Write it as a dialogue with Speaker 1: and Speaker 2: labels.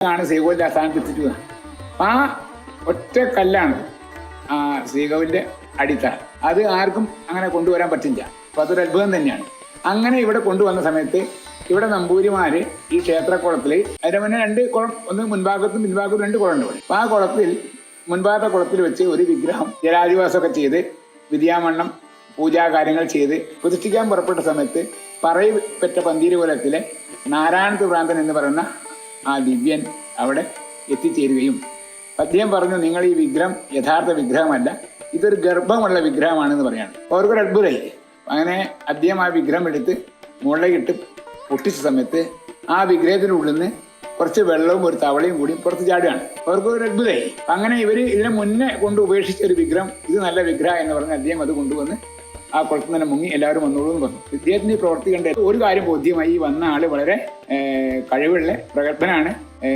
Speaker 1: ആണ് ശ്രീകോവിലിന്റെ സ്ഥാനത്ത് എത്തിച്ചത് ആ ഒറ്റ കല്ലാണ് ആ ശ്രീകോവിലിന്റെ അടിത്തറ. അത് ആർക്കും അങ്ങനെ കൊണ്ടുവരാൻ പറ്റില്ല. അപ്പൊ അതൊരു അത്ഭുതം തന്നെയാണ്. അങ്ങനെ ഇവിടെ കൊണ്ടുവന്ന സമയത്ത് ഇവിടെ നമ്പൂരിമാര് ഈ ക്ഷേത്രക്കുളത്തിൽ അതിന്റെ മുന്നേ രണ്ട് കുളം ഒന്ന് മുൻഭാഗത്തും പിൻഭാഗത്തും രണ്ട് കുളം ഉണ്ട് ആ കുളത്തിൽ മുൻഭാഗത്തെ കുളത്തിൽ വെച്ച് ഒരു വിഗ്രഹം ജലാധിവാസമൊക്കെ ചെയ്ത് വിദ്യാമണ്ണം പൂജാ കാര്യങ്ങൾ ചെയ്ത് പ്രതിഷ്ഠിക്കാൻ പുറപ്പെട്ട സമയത്ത് പറയപ്പെട്ട പെറ്റ പന്തീരുകുലത്തിലെ നാരായണത്ത് ഭ്രാന്തൻ എന്ന് പറയുന്ന ആ ദിവ്യൻ അവിടെ എത്തിച്ചേരുകയും അദ്ദേഹം പറഞ്ഞു നിങ്ങൾ ഈ വിഗ്രഹം യഥാർത്ഥ വിഗ്രഹമല്ല ഇതൊരു ഗർഭമുള്ള വിഗ്രഹമാണെന്ന് പറയാണ്. അവർക്കൊരു അത്ഭുതമായി. അങ്ങനെ അദ്ദേഹം ആ വിഗ്രഹം എടുത്ത് മുകളിലേക്കിട്ട് പൊട്ടിച്ച സമയത്ത് ആ വിഗ്രഹത്തിനുള്ളിൽ നിന്ന് കുറച്ച് വെള്ളവും ഒരു തവളയും കൂടി പുറത്ത് ചാടുകയാണ്. അവർക്ക് ഒരു അത്ഭുതമായി. അങ്ങനെ ഇവർ ഇതിനെ മുന്നേ കൊണ്ട് ഉപേക്ഷിച്ച ഒരു വിഗ്രഹം ഇത് നല്ല വിഗ്രഹം എന്ന് പറഞ്ഞ് അദ്ദേഹം അത് കൊണ്ടുവന്ന് ആ കുളത്തിൽ തന്നെ മുങ്ങി എല്ലാവരും വന്നോളൂ എന്ന് പറഞ്ഞു. ഇദ്ദേഹത്തിന്റെ ഈ പ്രവർത്തി കണ്ട് ഒരു കാര്യം ബോധ്യമായി വന്ന ആൾ വളരെ കഴിവുള്ള പ്രഗത്ഭനാണ്.